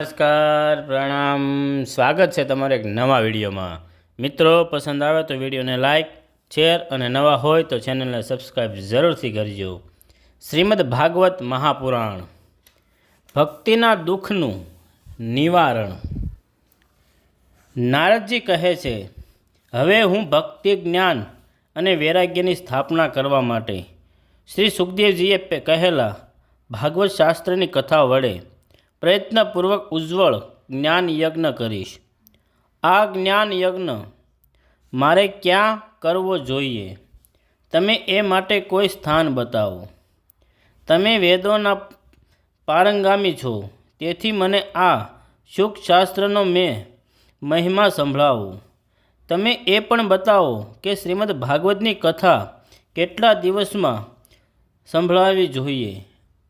નમસ્કાર, પ્રણામ. સ્વાગત છે તમારે એક નવા વિડીયોમાં. મિત્રો, પસંદ આવે તો વિડીયોને લાઇક શેર અને નવા હોય તો ચેનલને સબસ્ક્રાઈબ જરૂરથી કરજો. શ્રીમદ ભાગવત મહાપુરાણ. ભક્તિના દુઃખનું નિવારણ. નારદજી કહે છે, હવે હું ભક્તિ જ્ઞાન અને વૈરાગ્યની સ્થાપના કરવા માટે શ્રી સુખદેવજીએ કહેલા ભાગવત શાસ્ત્રની કથા વડે પ્રયત્નપૂર્વક ઉજ્જવળ જ્ઞાન યજ્ઞ કરીશ. આ જ્ઞાન યજ્ઞ મારે ક્યાં કરવો જોઈએ? તમે એ માટે કોઈ સ્થાન બતાવો. તમે વેદોના પારંગામી છો. તેથી મને આ સુખશાસ્ત્રનો મેં મહિમા સંભળાવો. તમે એ પણ બતાવો કે શ્રીમદ ભાગવતની કથા કેટલા દિવસમાં સંભળાવવી જોઈએ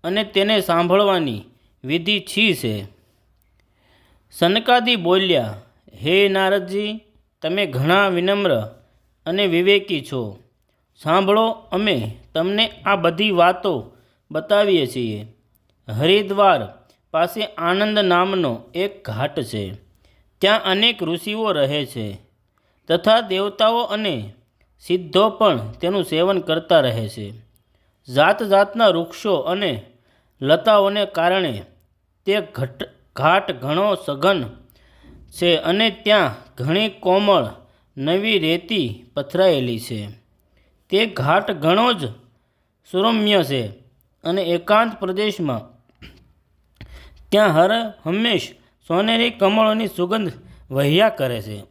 અને તેને સાંભળવાની વિધિ છી છે. સનકાદી બોલ્યા, હે નારદજી, તમે ઘણા વિનમ્ર અને વિવેકી છો. સાંભળો, અમે તમને આ બધી વાતો બતાવીએ છીએ. હરિદ્વાર પાસે આનંદ નામનો એક ઘાટ છે. ત્યાં અનેક ઋષિઓ રહે છે. તથા દેવતાઓ અને સિદ્ધો પણ તેનું સેવન કરતા રહે છે. જાત જાતના વૃક્ષો અને લતાઓને કારણે તે ઘટ, ઘાટ ઘણો સઘન છે અને ત્યાં ઘણી કોમળ નવી રેતી પથરાયેલી છે. તે ઘાટ ઘણો જ સુરમ્ય છે અને એકાંત પ્રદેશમાં. ત્યાં હર હંમેશ સોનેરી કમળોની સુગંધ વહ્યા કરે છે.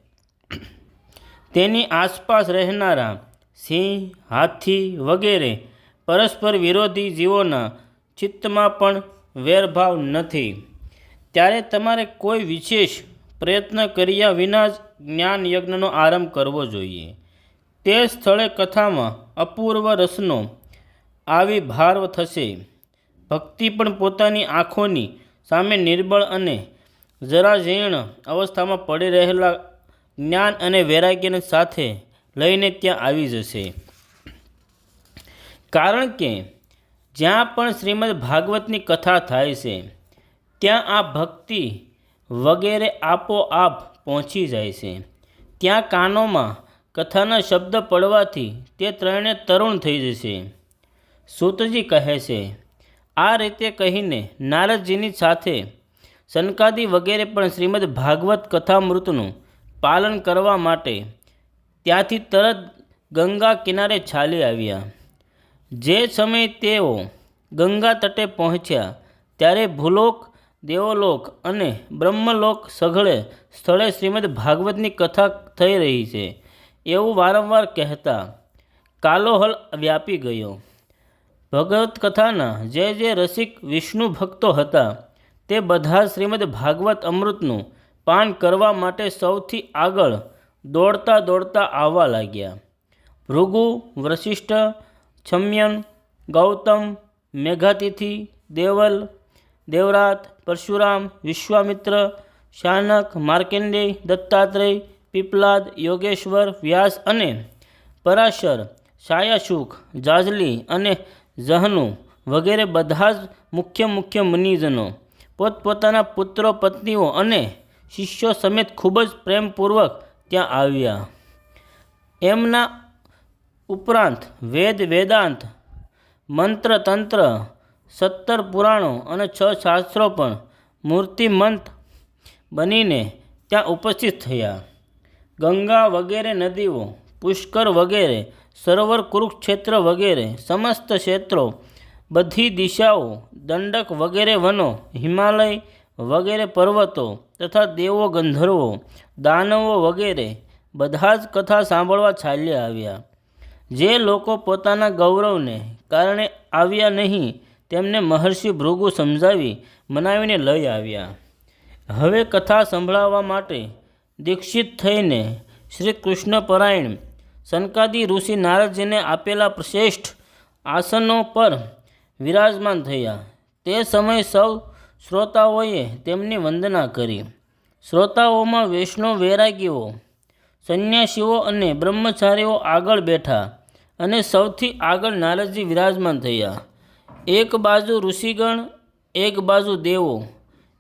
તેની આસપાસ રહેનારા સિંહ, હાથી વગેરે પરસ્પર વિરોધી જીવોના ચિત્તમાં પણ વેરભાવ નથી. ત્યારે તમારે કોઈ વિશેષ પ્રયત્ન કર્યા વિના જ જ્ઞાન યજ્ઞનો આરંભ કરવો જોઈએ. તે સ્થળે કથામાં અપૂર્વ રસનો આવી ભારવ થશે. ભક્તિ પણ પોતાની આંખોની સામે નિર્બળ અને જરાજીર્ણ અવસ્થામાં પડી રહેલા જ્ઞાન અને વૈરાગ્યને સાથે લઈને ત્યાં આવી જશે. કારણ કે જ્યાં પણ શ્રીમદ ભાગવતની કથા થાય છે, ત્યાં આ ભક્તિ વગેરે આપોઆપ પહોંચી જાય છે. ત્યાં કાનોમાં કથાના શબ્દ પડવાથી તે ત્રણે તરુણ થઈ જશે. સૂતજી કહે છે, આ રીતે કહીને નારદજીની સાથે સનકાદી વગેરે પણ શ્રીમદ ભાગવત કથામૃતનું પાલન કરવા માટે ત્યાંથી તરત ગંગા કિનારે ચાલી આવ્યા. જે સમયે તેઓ ગંગા તટે પહોંચ્યા, ત્યારે ભૂલોક, દેવલોક અને બ્રહ્મલોક સઘળે સ્થળે શ્રીમદ ભાગવતની કથા થઈ રહી છે. એવું વારંવાર કહેતા કાલોહલ વ્યાપી ગયો. ભગવત કથાના જે જે રસિક વિષ્ણુ ભક્તો હતા, તે બધા શ્રીમદ ભાગવત અમૃતનું પાન કરવા માટે સૌથી આગળ દોડતા દોડતા આવવા લાગ્યા. ભૃગુ વશિષ્ઠ છમ્યન, ગૌતમ, મેઘાતિથિ, દેવલ, દેવરાત, પરશુરામ, વિશ્વામિત્ર, શાનક, માર્કેન્ડેય, દત્તાત્રેય, પીપલાદ, યોગેશ્વર, વ્યાસ અને પરાશર છાયાશુક જાજલી અને જહનુ વગેરે બધા જ મુખ્ય મુખ્ય મુનિજનો. પોતપોતાના પુત્રો, પત્નીઓ અને શિષ્યો સમેત ખૂબ જ પ્રેમપૂર્વક ત્યાં આવ્યા. એમના ઉપરાંત વેદ વેદાંત મંત્ર તંત્ર સત્તર પુરાણો અને છ શાસ્ત્રો પણ મૂર્તિમંત બનીને ત્યાં ઉપસ્થિત થયા. ગંગા વગેરે નદીઓ, પુષ્કર વગેરે, સરોવર કુરુક્ષેત્ર વગેરે, સમસ્ત ક્ષેત્રો, બધી દિશાઓ, દંડક વગેરે વનો, હિમાલય વગેરે પર્વતો તથા દેવો ગંધર્વો, દાનવો વગેરે બધા જ કથા સાંભળવા ચાલ્યા આવ્યા. જે લોકો પોતાના ગૌરવને કારણે આવ્યા નહીં, તેમને મહર્ષિ ભૃગુ સમજાવી મનાવીને લઈ આવ્યા. હવે કથા સંભળાવવા માટે દીક્ષિત થઈને શ્રી કૃષ્ણ પરાયણ સનકાદી ઋષિ નારદજીને આપેલા શ્રેષ્ઠ આસનો પર વિરાજમાન થયા. તે સમયે સૌ શ્રોતાઓએ તેમની વંદના કરી. શ્રોતાઓમાં વૈષ્ણવ વૈરાગીઓ, સંન્યાસીઓ અને બ્રહ્મચારીઓ આગળ બેઠા. અને સૌથી આગળ નારદજી વિરાજમાન થયા. એક બાજુ ઋષિગણ, એક બાજુ દેવો,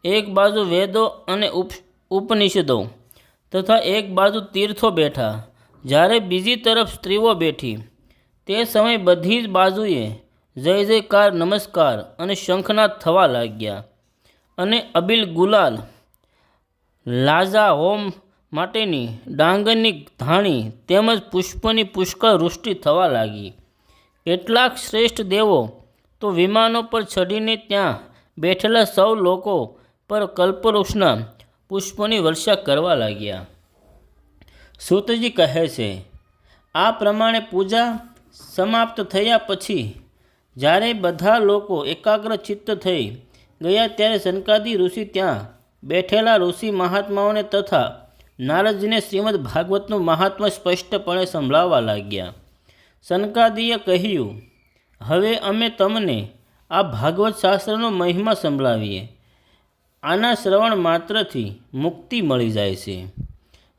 એક બાજુ વેદો અને ઉપ, ઉપનિષદો તથા એક બાજુ તીર્થો બેઠા. જ્યારે બીજી તરફ સ્ત્રીઓ બેઠી. તે સમયે બધી જ બાજુએ જય જયકાર, નમસ્કાર અને શંખનાદ થવા લાગ્યા. અને અબિલ ગુલાલ લાજા હોમ માટેની ડાંગરની ધાણી તેમજ પુષ્પની પુષ્કળ વૃષ્ટિ થવા લાગી. કેટલાક શ્રેષ્ઠ દેવો તો વિમાનો પર ચડીને ત્યાં બેઠેલા સૌ લોકો પર કલ્પવૃક્ષના પુષ્પોની વર્ષા કરવા લાગ્યા. સૂતજી કહે છે, આ પ્રમાણે પૂજા સમાપ્ત થયા પછી જ્યારે બધા લોકો એકાગ્ર ચિત્ત થઈ ગયા ત્યારે સનકાદી ઋષિ ત્યાં બેઠેલા ઋષિ મહાત્માઓને તથા નારદજીને શ્રીમદ ભાગવતનું મહાત્મ્ય સ્પષ્ટપણે સંભળાવવા લાગ્યા. સનકાદીએ કહ્યું, હવે અમે તમને આ ભાગવત શાસ્ત્રનો મહિમા સંભળાવીએ. આના શ્રવણ માત્રથી મુક્તિ મળી જાય છે.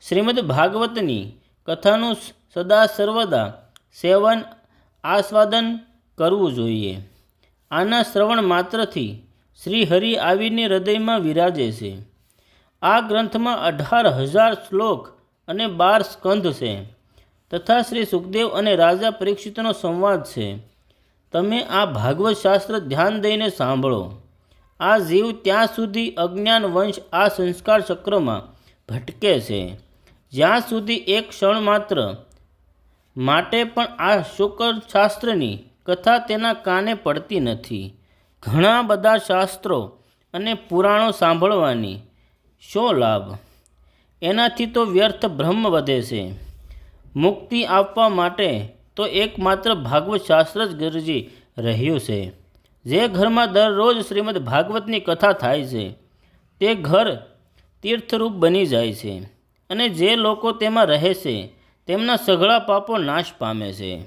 શ્રીમદ ભાગવતની કથાનું સદા સર્વદા સેવન, આસ્વાદન કરવું જોઈએ. આના શ્રવણ માત્રથી શ્રી હરિ આવીને હૃદયમાં વિરાજે છે. આ ગ્રંથમાં અઢાર હજાર શ્લોક અને બાર સ્કંધ છે. તથા શ્રી સુખદેવ અને રાજા પરીક્ષિતનો સંવાદ છે. તમે આ ભાગવત શાસ્ત્ર ધ્યાન દઈને સાંભળો. આ જીવ ત્યાં સુધી અજ્ઞાન વંશ આ સંસ્કાર ચક્રમાં ભટકે છે. જ્યાં સુધી એક ક્ષણ માત્ર માટે પણ આ શુકર શાસ્ત્રની કથા તેના કાને પડતી નથી. ઘણા બધા શાસ્ત્રો અને પુરાણો સાંભળવાની શો લાભ? એનાથી તો વ્યર્થ બ્રહ્મ વધે છે. મુક્તિ આપવા માટે તો એકમાત્ર ભાગવત શાસ્ત્ર જ ગરજી રહ્યું છે. જે ઘરમાં દરરોજ શ્રીમદ ભાગવતની કથા થાય છે, તે ઘર તીર્થરૂપ બની જાય છે અને જે લોકો તેમાં રહે છે, તેમના સઘળા પાપો નાશ પામે છે.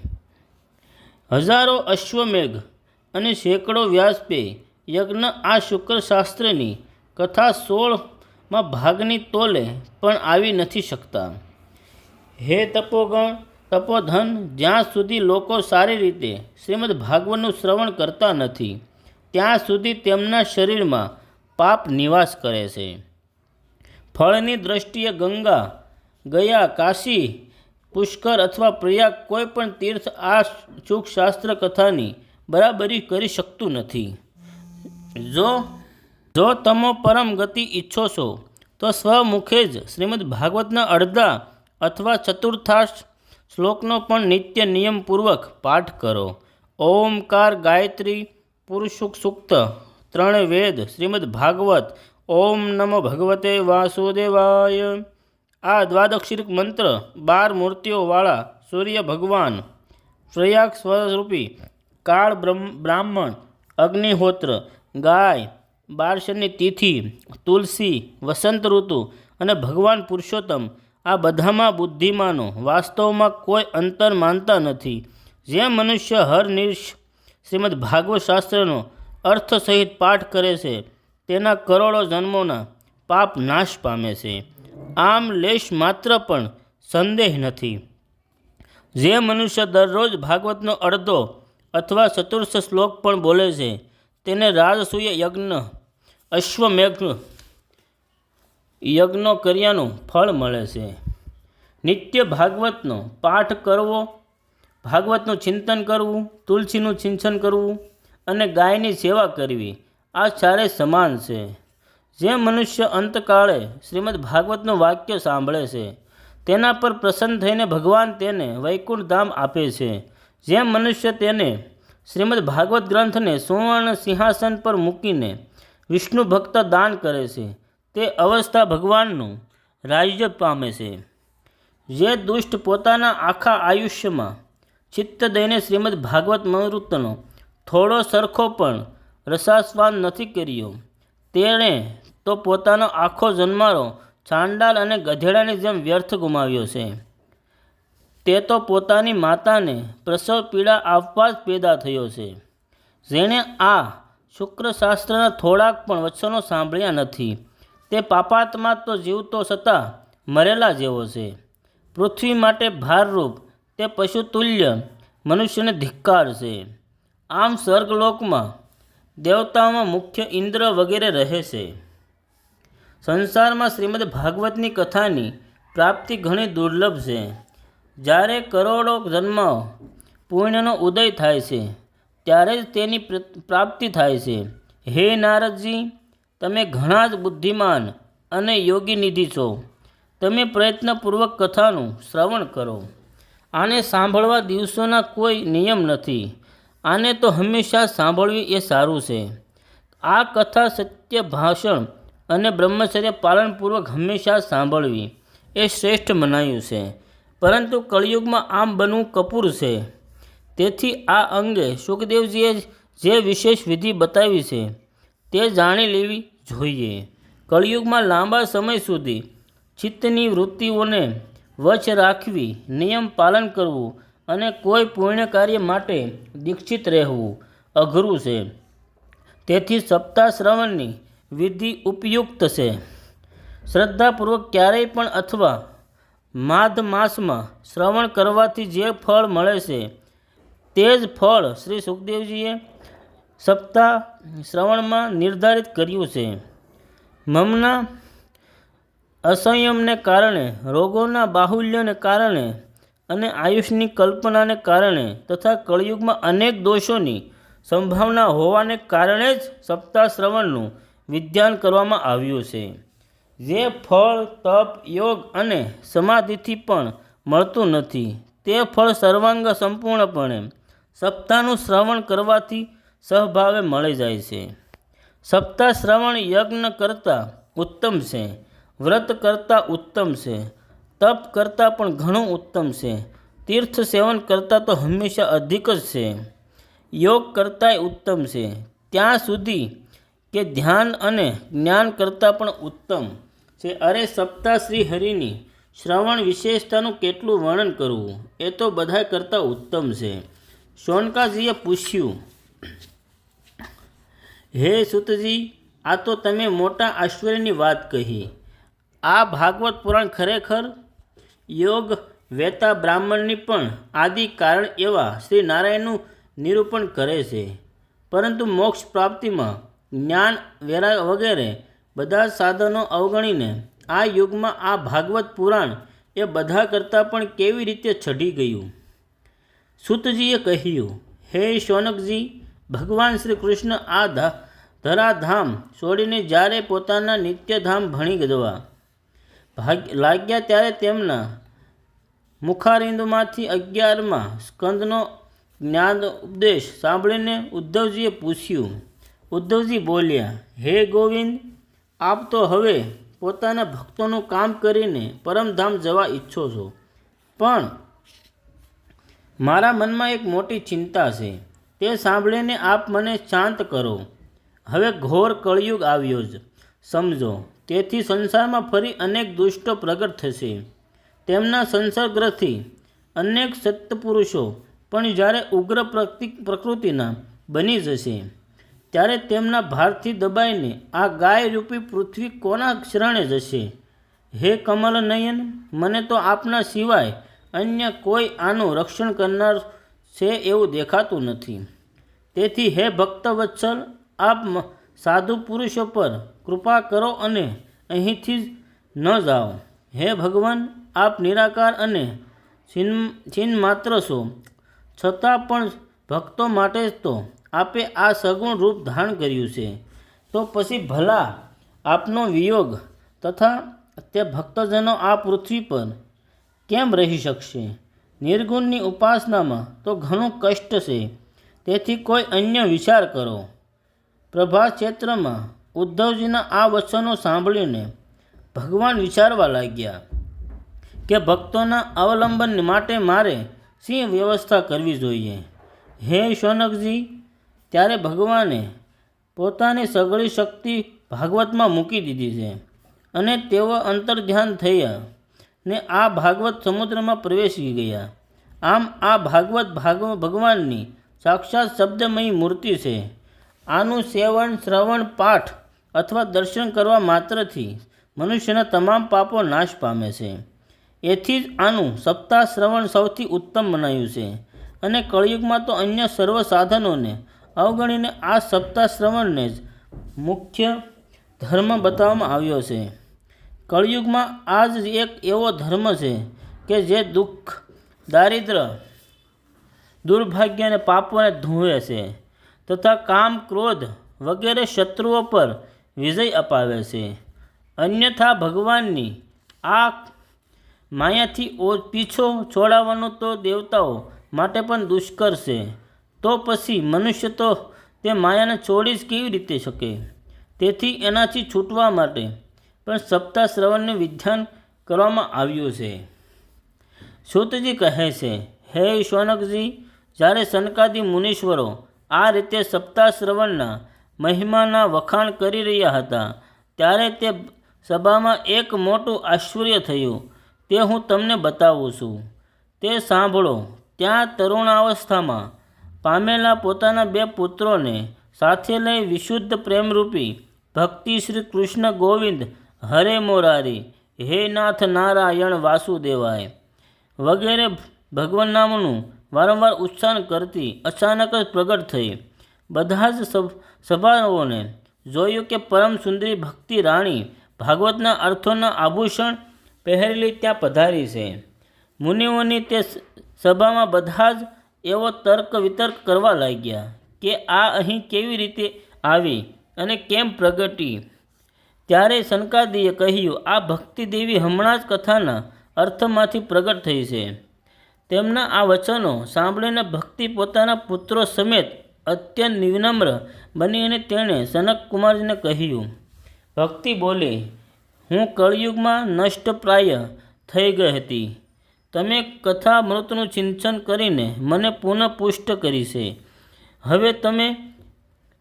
હજારો અશ્વમેઘ અને સેંકડો વ્યાસપે યજ્ઞ આ શુક્રશાસ્ત્રની કથા સોળમાં ભાગની તોલે પણ આવી નથી શકતા. હે તપોગણ, તપોધન, જ્યાં સુધી લોકો સારી રીતે શ્રીમદ ભાગવતનું શ્રવણ કરતા નથી, ત્યાં સુધી તેમના શરીરમાં પાપ નિવાસ કરે છે. ફળની દ્રષ્ટિએ ગંગા, ગયા, કાશી, પુષ્કર અથવા પ્રયાગ કોઈ પણ તીર્થ આ સુખ શાસ્ત્ર કથાની બરાબરી કરી શકતું નથી. જો જો તમો પરમ ગતિ ઈચ્છો છો, તો સ્વમુખે જ શ્રીમદ ભાગવતના અડધા અથવા ચતુર્થાશ શ્લોકનો પણ નિત્ય નિયમપૂર્વક પાઠ કરો. ઓમકાર ગાયત્રી પુરુષુક સૂક્ત ત્રણ વેદ શ્રીમદ ભાગવત, ઓમ નમો ભગવતે વાસુદેવાય. આ દ્વાદક્ષિક મંત્ર બાર મૂર્તિઓવાળા સૂર્ય ભગવાન પ્રયાગ સ્વરૂપી કાળ બ્રાહ્મણ, અગ્નિહોત્ર, ગાય બારસની તિથિ, તુલસી, વસંત ઋતુ અને ભગવાન પુરુષોત્તમ, આ બધામાં બુદ્ધિમાનો વાસ્તવમાં કોઈ અંતર માનતા નથી. જે મનુષ્ય હર નિર્શ શ્રીમદ ભાગવત શાસ્ત્રનો અર્થ સહિત પાઠ કરે છે, તેના કરોડો જન્મોના પાપ નાશ પામે છે. આમ લેશ માત્ર પણ સંદેહ નથી. જે મનુષ્ય દરરોજ ભાગવતનો અડધો અથવા ચતુર્થ શ્લોક પણ બોલે છે તેને રાજસૂય યજ્ઞ, અશ્વમેઘ યજ્ઞો કર્યાનું ફળ મળે છે. નિત્ય ભાગવતનો પાઠ કરવો, ભાગવતનું ચિંતન કરવું, તુલસીનું સિંચન કરવું અને ગાયની સેવા કરવી, આ ચારે સમાન છે. જે મનુષ્ય અંતકાળે શ્રીમદ ભાગવતનું વાક્ય સાંભળે છે, તેના પર પ્રસન્ન થઈને ભગવાન તેને વૈકુંઠ ધામ આપે છે. જે મનુષ્ય તેને શ્રીમદ ભાગવત ગ્રંથને સુવર્ણ સિંહાસન પર મૂકીને વિષ્ણુ ભક્ત દાન કરે છે. તે અવસ્થા ભગવાનનું રાજ્ય પામે છે. જે દુષ્ટ પોતાના આખા આયુષ્યમાં ચિત્ત દઈને શ્રીમદ ભાગવત મનવૃત્તનો થોડો સરખો પણ રસાસ્વાદ નથી કર્યો. તેણે તો પોતાનો આખો જન્મારો ચાંડાલ અને ગધેડાની જેમ વ્યર્થ ગુમાવ્યો છે. તે તો પોતાની માતાને પ્રસવ પીડા આપવા જ પેદા થયો છે. જેણે આ શુક્રશાસ્ત્રના થોડાક પણ વચનો સાંભળ્યા નથી. તે પાપાત્મા તો જીવતો છતાં મરેલા જેવો છે. પૃથ્વી માટે ભારરૂપ તે પશુતુલ્ય મનુષ્યને ધિક્કાર છે. આમ સ્વર્ગલોકમાં દેવતાઓમાં મુખ્ય ઇન્દ્ર વગેરે રહે છે. સંસારમાં શ્રીમદ ભાગવતની કથાની પ્રાપ્તિ ઘણી દુર્લભ છે. જ્યારે કરોડો જન્મ પુણ્યનો ઉદય થાય છે, ત્યારે જ તેની પ્ર- પ્રાપ્તિ થાય છે. હે નારદજી, તમે ઘણા જ બુદ્ધિમાન અને યોગી નિધિ છો. તમે પ્રયત્નપૂર્વક કથાનું શ્રવણ કરો. આને સાંભળવા દિવસોના કોઈ નિયમ નથી. આને તો હંમેશા સાંભળવી એ સારું છે. આ કથા સત્ય ભાષણ અને બ્રહ્મચર્ય પાલનપૂર્વક હંમેશા સાંભળવી એ શ્રેષ્ઠ મનાયું છે. પરંતુ કળિયુગમાં આમ બનવું કપૂર છે. તેથી આ અંગે સુખદેવજીએ જે વિશેષ વિધિ બતાવી છે તે જાણી લેવી જોઈએ. કળિયુગમાં લાંબા સમય સુધી ચિત્તની વૃત્તિઓને વચ રાખવી, નિયમ પાલન કરવું અને કોઈ પુણ્ય કાર્ય માટે દીક્ષિત રહેવું અઘરું છે. તેથી સપ્તાહ શ્રવણની વિધિ ઉપયુક્ત છે. શ્રદ્ધાપૂર્વક ક્યારેય પણ અથવા માધ માસમાં શ્રવણ કરવાથી જે ફળ મળે છે, તે જ ફળ શ્રી સુખદેવજીએ સપ્તાહ શ્રવણમાં નિર્ધારિત કર્યું છે. મમના અસંયમને કારણે, રોગોના બાહુલ્યને કારણે અને આયુષની કલ્પનાને કારણે તથા કળિયુગમાં અનેક દોષોની સંભાવના હોવાને કારણે જ સપ્તાહ શ્રવણનું વિધાન કરવામાં આવ્યું છે. જે ફળ, તપ, યોગ અને સમાધિથી પણ મળતું નથી. તે ફળ સર્વાંગ સંપૂર્ણપણે સપ્તાહનું શ્રવણ કરવાથી સહભાવે મળી જાય છે. સપ્તાહ શ્રવણ યજ્ઞ કરતાં ઉત્તમ છે, વ્રત કરતાં ઉત્તમ છે, તપ કરતાં પણ ઘણું ઉત્તમ છે. તીર્થ સેવન કરતાં તો હંમેશા અધિક જ છે. યોગ કરતાંય ઉત્તમ છે. ત્યાં સુધી કે ધ્યાન અને જ્ઞાન કરતાં પણ ઉત્તમ છે. અરે સપ્તાહ શ્રી હરિની શ્રવણ વિશેષતાનું કેટલું વર્ણન કરવું? એ તો બધા કરતાં ઉત્તમ છે. શોનકાજીએ પૂછ્યું, હે સુતજી, આ તો તમે મોટા આશ્ચર્યની વાત કહી. આ ભાગવત પુરાણ ખરેખર યોગ, વેતા, બ્રાહ્મણની પણ આદિ કારણ એવા શ્રી નારાયણનું નિરૂપણ કરે છે. પરંતુ મોક્ષ પ્રાપ્તિમાં જ્ઞાન વેરા વગેરે બધા સાધનો અવગણીને આ યુગમાં આ ભાગવત પુરાણ એ બધા કરતાં પણ કેવી રીતે ચઢી ગયું? સુતજીએ કહ્યું, હે શૌનકજી, ભગવાન શ્રી કૃષ્ણ આ ધરાધામ છોડીને જ્યારે પોતાના નિત્યધામ ભણી ગદવા ભાગ, લાગ્યા ત્યારે તેમના મુખારિંદમાંથી અગિયારમાં સ્કંદનો જ્ઞાન ઉપદેશ સાંભળીને ઉદ્ધવજીએ પૂછ્યું ઉદ્ધવજી બોલ્યા, હે ગોવિંદ, આપ તો હવે પોતાના ભક્તોનું કામ કરીને પરમધામ જવા ઈચ્છો છો. પણ મારા મનમાં એક મોટી ચિંતા છે. તે સાંભળીને આપ મને શાંત કરો. હવે ઘોર કળિયુગ આવ્યો જ. સમજો, તેથી સંસારમાં ફરી અનેક દુષ્ટો પ્રગટ થશે. તેમના સંસર્ગથી અનેક સત્પુરુષો પણ જ્યારે ઉગ્ર પ્રકૃતિના બની જશે. ત્યારે તેમના ભારથી દબાઈને આ ગાય રૂપી પૃથ્વી કોના શરણે જશે? હે કમલ નયન, મને તો આપના સિવાય અન્ય કોઈ આનું રક્ષણ કરનાર છે એવું દેખાતું નથી. તેથી હે ભક્તવત્સલ, આપ સાધુ પુરુષો પર કૃપા કરો અને અહીંથી જ ન જાઓ. હે ભગવાન, આપ નિરાકાર અને છીન માત્ર છો. છતાં પણ ભક્તો માટે જ તો આપે આ સગુણ રૂપ ધારણ કર્યું છે. તો પછી ભલા આપનો વિયોગ તથા તે ભક્તજનો આ પૃથ્વી પર કેમ રહી શકશે? નિર્ગુણની ઉપાસનામાં તો ઘણું કષ્ટ છે. તેથી કોઈ અન્ય વિચાર કરો. પ્રભાસ ક્ષેત્રમાં ઉદ્ધવજીના આ વચનો સાંભળીને ભગવાન વિચારવા લાગ્યા કે ભક્તોના અવલંબન માટે મારે શી વ્યવસ્થા કરવી જોઈએ? હે શૌનકજી ત્યારે ભગવાને પોતાની સગળી શક્તિ ભાગવતમાં મૂકી દીધી છે અને તેઓ અંતર્ધ્યાન થયા ને આ ભાગવત સમુદ્રમાં પ્રવેશી ગયા. આમ આ ભાગવત ભાગવ, ભગવાનની સાક્ષાત શબ્દમયી મૂર્તિ છે. આનું સેવન, શ્રવણ, પાઠ અથવા દર્શન કરવા માત્રથી મનુષ્યના તમામ પાપો નાશ પામે છે. એથી જ આનું સપ્તાહ શ્રવણ સૌથી ઉત્તમ મનાયું છે અને કળિયુગમાં તો અન્ય સર્વ સાધનોને અવગણીને આ સપ્તાહ શ્રવણને જ મુખ્ય ધર્મ બતાવવામાં આવ્યો છે. કળિયુગમાં આ જ એક એવો ધર્મ છે કે જે દુઃખ, દારિદ્ર દુર્ભાગ્ય અને પાપોને ધૂવે છે તથા કામ, ક્રોધ વગેરે શત્રુઓ પર વિજય અપાવે છે. અન્યથા ભગવાનની આ માયાથી પીછો છોડાવવાનો તો દેવતાઓ માટે પણ દુષ્કર છે. તો પછી મનુષ્ય તો તે માયાને છોડી જ કેવી રીતે શકે? તેથી એનાથી છૂટવા માટે પણ સપ્તાહ શ્રવણનું વિધાન કરવામાં આવ્યું છે. સૂતજી કહે છે, હે શૌનકજી જ્યારે સનકાદિ મુનીશ્વરો આ રીતે સપ્તાહ શ્રવણના મહિમાના વખાણ કરી રહ્યા હતા, ત્યારે તે સભામાં એક મોટું આશ્ચર્ય થયું. તે હું તમને બતાવું છું. તે સાંભળો, ત્યાં તરુણાવસ્થામાં પામેલા પોતાના બે પુત્રોને સાથે લઈ વિશુદ્ધ પ્રેમરૂપી ભક્તિ શ્રી કૃષ્ણ ગોવિંદ હરે મોરારી, હે નાથ નારાયણ વાસુદેવાય. વગેરે ભગવાન નામનું વારંવાર ઉચ્ચારણ કરતી અચાનક જ પ્રગટ થઈ. બધા જ સભાઓને જોયું કે પરમ સુંદરી ભક્તિ રાણી ભાગવતના અર્થોના આભૂષણ પહેરેલી ત્યાં પધારી છે. મુનિઓની તે સભામાં બધા જ એવો તર્ક વિતર્ક કરવા લાગ્યા કે આ અહીં કેવી રીતે આવી અને કેમ પ્રગટી? ત્યારે શનકાદીએ કહ્યું, આ ભક્તિ દેવી હમણાં જ કથાના અર્થમાંથી પ્રગટ થઈ છે. તેમના આ વચનો સાંભળીને ભક્તિ પોતાના પુત્રો સમેત અત્યંત વિનમ્ર બની અને તેણે સનકકુમારજીને કહ્યું, ભક્તિ બોલી, હું કળિયુગમાં નષ્ટપ્રાય થઈ ગઈ હતી. તમે કથા મૃતનું ચિંતન કરીને મને પુનઃ પુષ્ટ કરી છે. હવે તમે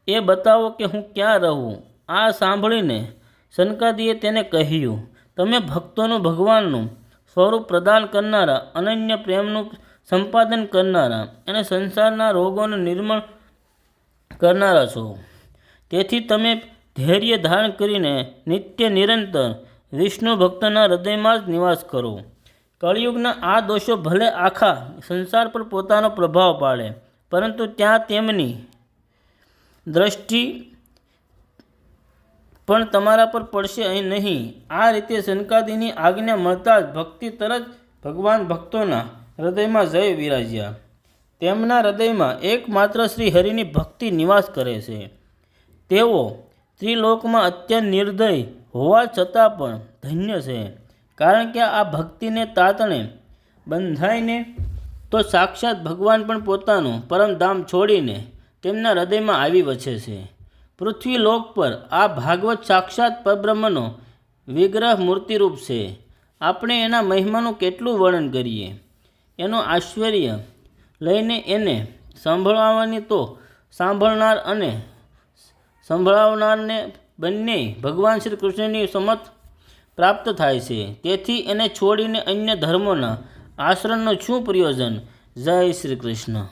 એ બતાવો કે હું ક્યાં રહું. આ સાંભળીને શનકાદીએ તેને કહ્યું, તમે ભક્તોનું ભગવાનનું સ્વરૂપ પ્રદાન કરનારા, અનન્ય પ્રેમનું સંપાદન કરનારા અને સંસારના રોગોનું નિર્મળ કરનારા છો. તેથી તમે ધૈર્ય ધારણ કરીને નિત્ય નિરંતર વિષ્ણુ ભક્તના હૃદયમાં જ નિવાસ કરો. કળિયુગના આ દોષો ભલે આખા સંસાર પર પોતાનો પ્રભાવ પાડે, પરંતુ ત્યાં તેમની દ્રષ્ટિ પણ તમારા પર પડશે અહીં નહીં. આ રીતે સનકાદીની આજ્ઞા મળતા જ ભક્તિ તરત ભગવાન ભક્તોના હૃદયમાં જય વિરાજ્યા. તેમના હૃદયમાં એકમાત્ર શ્રી હરિની ભક્તિ નિવાસ કરે છે. તેઓ ત્રિલોકમાં અત્યંત નિર્દય હોવા છતાં પણ ધન્ય છે. કારણ કે આ ભક્તિને તાતણે બંધાઈને તો સાક્ષાત ભગવાન પણ પોતાનું પરમધામ છોડીને તેમના હૃદયમાં આવી વસે છે. પૃથ્વી લોક પર આ ભાગવત સાક્ષાત પરબ્રહ્મનો વિગ્રહ મૂર્તિરૂપ છે. આપણે એના મહિમાનું કેટલું વર્ણન કરીએ? એનું આશ્ચર્ય લઈને એને સાંભળવાની તો સાંભળનાર અને સંભળાવનારને બંને ભગવાન શ્રી કૃષ્ણની સમત પ્રાપ્ત થાય છે. તેથી એને છોડીને અન્ય ધર્મોના આશ્રમનું શું પ્રયોજન? જય શ્રી કૃષ્ણ.